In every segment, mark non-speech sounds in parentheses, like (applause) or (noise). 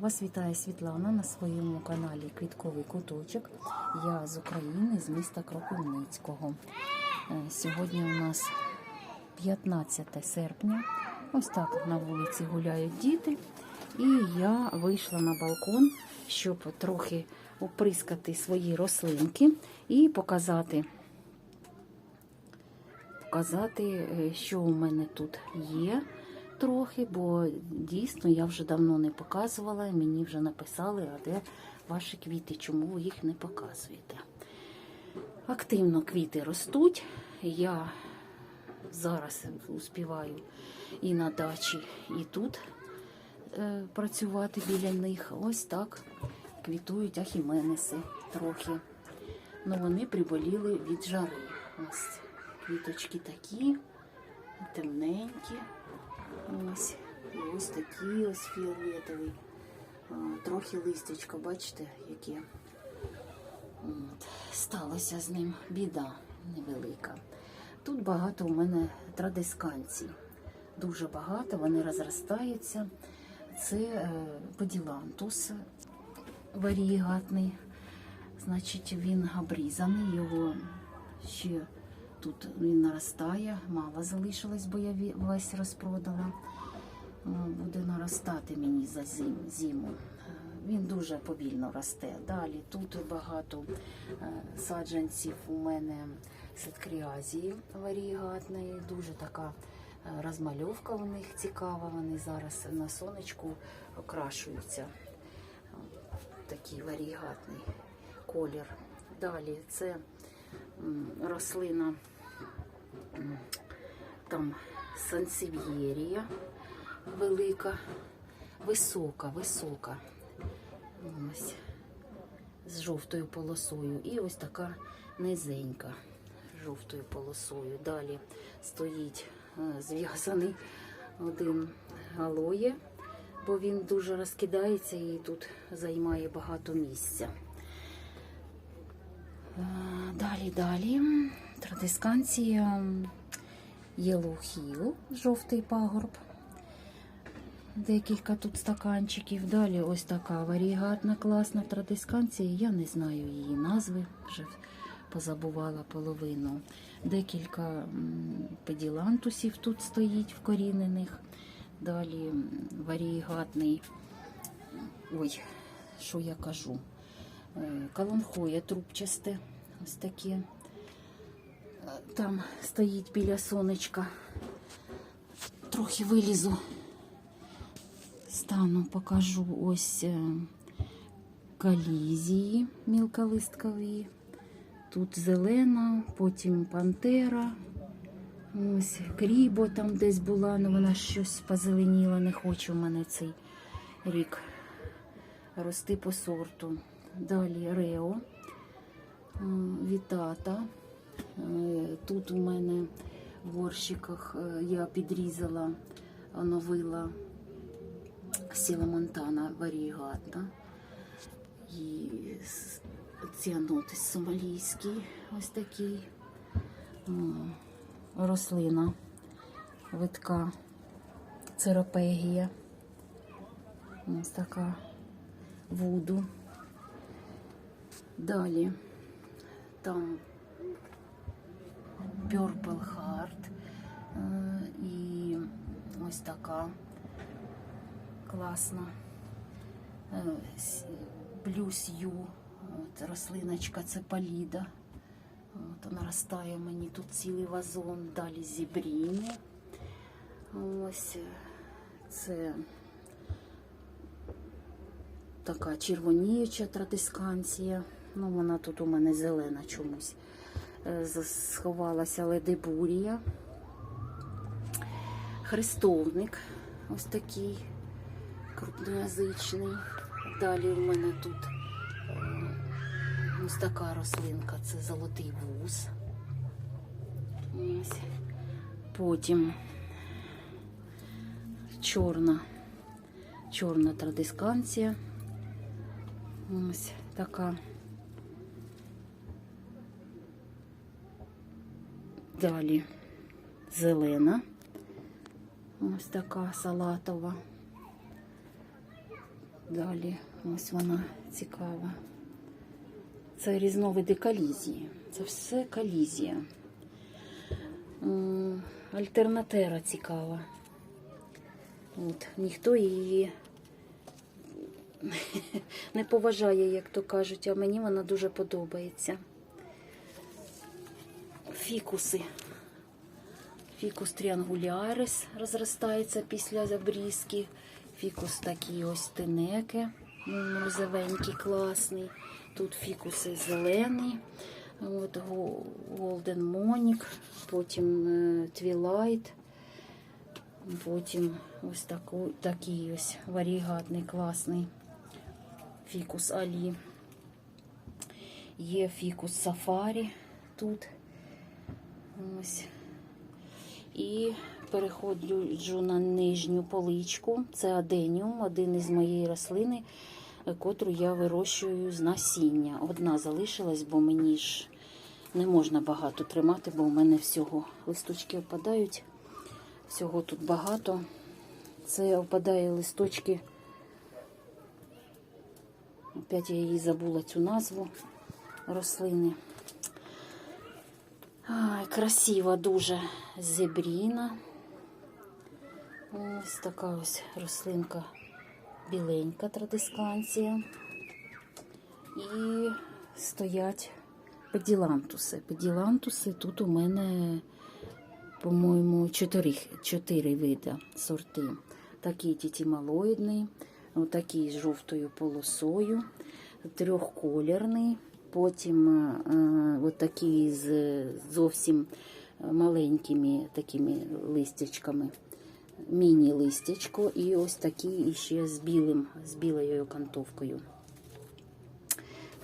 Вас вітає Світлана на своєму каналі Квітковий куточок. Я з України, з міста Кропивницького. Е, Сьогодні у нас 15 серпня. Ось так на вулиці гуляють діти. І я вийшла на балкон, щоб трохи оприскати свої рослинки і показати, показати, е, що у мене тут є трохи, бо дійсно я вже давно не показувала. Мені вже написали, а де ваші квіти, чому ви їх не показуєте. Активно квіти ростуть. Я зараз успіваю і на дачі, і тут е, працювати біля них. Ось так квітують ахіменеси трохи. Ну вони приболіли від жари. Ось квіточки такі, темненькі. Ось, ось такі ось фіолетові. А, Трохи листячка, бачите, яке От. сталося з ним біда невелика. Тут багато у мене традисканцій. Дуже багато, вони розростаються. Це е, поділантус варієгатний. Значить, він обрізаний, його ще тут він наростає, мало залишилось, бо я весь розпродала. Е, Буде наростати мені за зим, зиму. Е, Він дуже повільно росте. Далі тут багато е, саджанців у мене садкріазії варігатної, дуже така розмальовка у них цікава. Вони зараз на сонечку окрашуються. Такий варігатний колір. Далі це рослина там сансев'єрія велика, висока, висока. Ось з жовтою полосою. І ось така низенька з жовтою полосою. Далі стоїть е, зв'язаний один алоє, бо він дуже розкидається і тут займає багато місця. Е, Далі, далі. Традисканція Yellow Hill, жовтий пагорб. Декілька тут стаканчиків. Далі ось така варігатна класна традисканція. Я не знаю її назви, вже позабувала половину. Декілька педілантусів тут стоїть вкорінених. Далі варігатний. Ой, що я кажу? Е, Каланхоя трубчасте. Ось таке. Е, Там стоїть біля сонечка. Трохи вилізу. Стану, покажу ось е, калізії мілколисткові. Тут зелена, потім пантера. Ось крібо там десь була, але вона щось позеленіла, не хоче в мене цей рік рости по сорту. Далі Рео, е, Вітата. Е, Тут у мене в горщиках е, я підрізала, оновила Сіла Монтана варігатна. І ціанотис сомалійський, ось такий. Рослина витка церопегія. Ось така вуду. Далі там Purple Heart е, і ось така класна. Е, с- Blue Sue, от рослиночка це паліда. От наростає мені тут цілий вазон, далі зібріни. Ось е, це така червоніюча традисканція. Ну, вона тут у мене зелена чомусь. Е, Сховалася ледебурія. Хрестовник ось такий крупноязичний. Далі в мене тут е, ось така рослинка, це золотий вуз. Потім чорна, чорна традисканція. Ось така. Далі зелена. Ось така салатова. Далі ось вона цікава. Це різновиди колізії. Це все колізія. Альтернатера цікава. От, ніхто її (laughs) не поважає, як то кажуть, а мені вона дуже подобається. Фікуси. Фікус тріангулярис розростається після забрізки. Фікус такий ось тенеке, м, розовенький, класний. Тут фікуси зелені. От, Голден Монік, потім е, Твілайт, потім ось таку, такий ось варігатний, класний фікус Алі. Є фікус Сафарі тут. Ось. І переходжу на нижню поличку. Це аденіум, один із моєї рослини, котру я вирощую з насіння. Одна залишилась, бо мені ж не можна багато тримати, бо у мене всього листочки опадають. Всього тут багато. Це опадає листочки. Опять я її забула цю назву рослини. Ай, красива дуже зебріна. Ось така ось рослинка біленька традисканція. І стоять педілантуси. Педілантуси тут у мене, по-моєму, чотири, види сорти. Такий тітімалоїдний, отакий з жовтою полосою, трьохколірний, потім е, отакий з зовсім маленькими такими листячками, міні-листячко, і ось такий ще з білим, з білою окантовкою.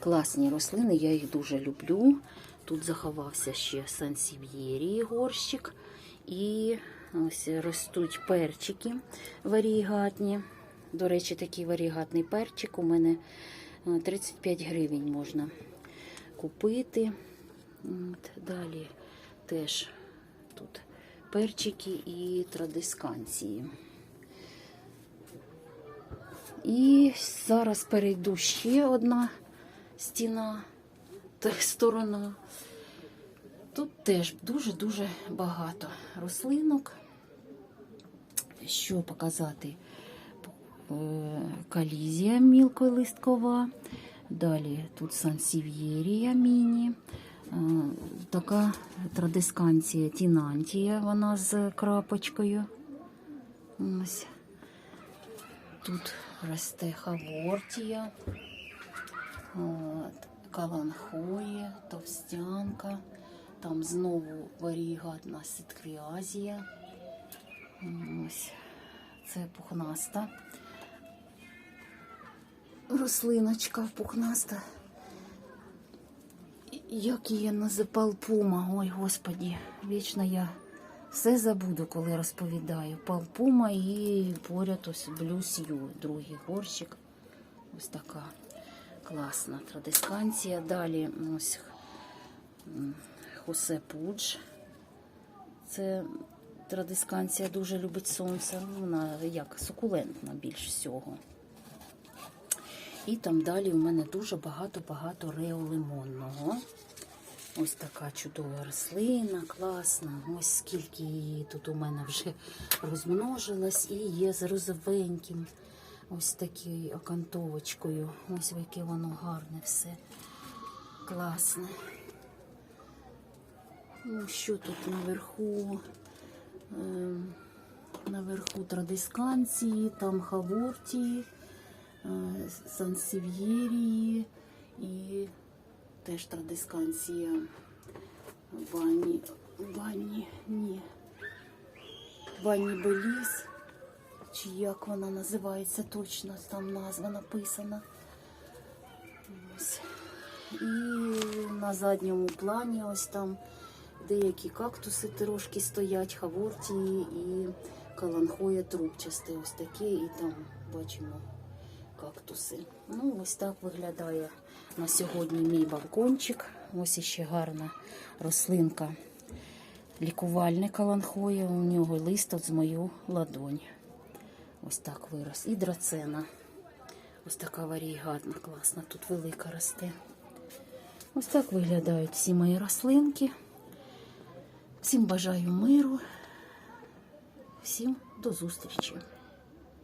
Класні рослини, я їх дуже люблю. Тут заховався ще сансів'єрії горщик. І ось ростуть перчики варігатні. До речі, такий варігатний перчик у мене е, 35 гривень можна купити. От, далі теж тут перчики і традисканції. І зараз перейду ще одна стіна, сторона. Тут теж дуже-дуже багато рослинок. Що показати? Е, Калізія мілколисткова. Далі тут сансів'єрія міні. Е, Така традисканція тінантія, вона з крапочкою. Ось. Тут росте хавортія. От, каланхоє, товстянка, там знову варігатна ситквіазія. Ось це пухнаста рослиночка пухнаста. Як її називав пума? Ой, господі, вічно я все забуду, коли розповідаю. Палпума і поряд ось блюсью, другий горщик. Ось така класна традисканція. Далі ось Хосе Пудж. Це традисканція дуже любить сонце. Вона як сукулентна більш всього. І там далі у мене дуже багато-багато реолимонного. Ось така чудова рослина, класна. Ось скільки її тут у мене вже розмножилось і є з розовеньким. Ось такою окантовочкою. Ось яке воно гарне все. Класне. Ну, що тут наверху? Ем, наверху традисканції, там хавортії, сансів'єрії і теж традисканція ванні, ванні, ні, ванні беліс, чи як вона називається точно, там назва написана. Ось. І на задньому плані ось там деякі кактуси трошки стоять, хавортії і каланхоя трубчасте. Ось таке, і там бачимо кактуси. Ну, ось так виглядає на сьогодні мій балкончик. Ось іще гарна рослинка. Лікувальне каланхоя. У нього лист от з мою ладонь. Ось так вирос. І драцена. Ось така варігатна, класна, тут велика росте. Ось так виглядають всі мої рослинки. Всім бажаю миру. Всім до зустрічі.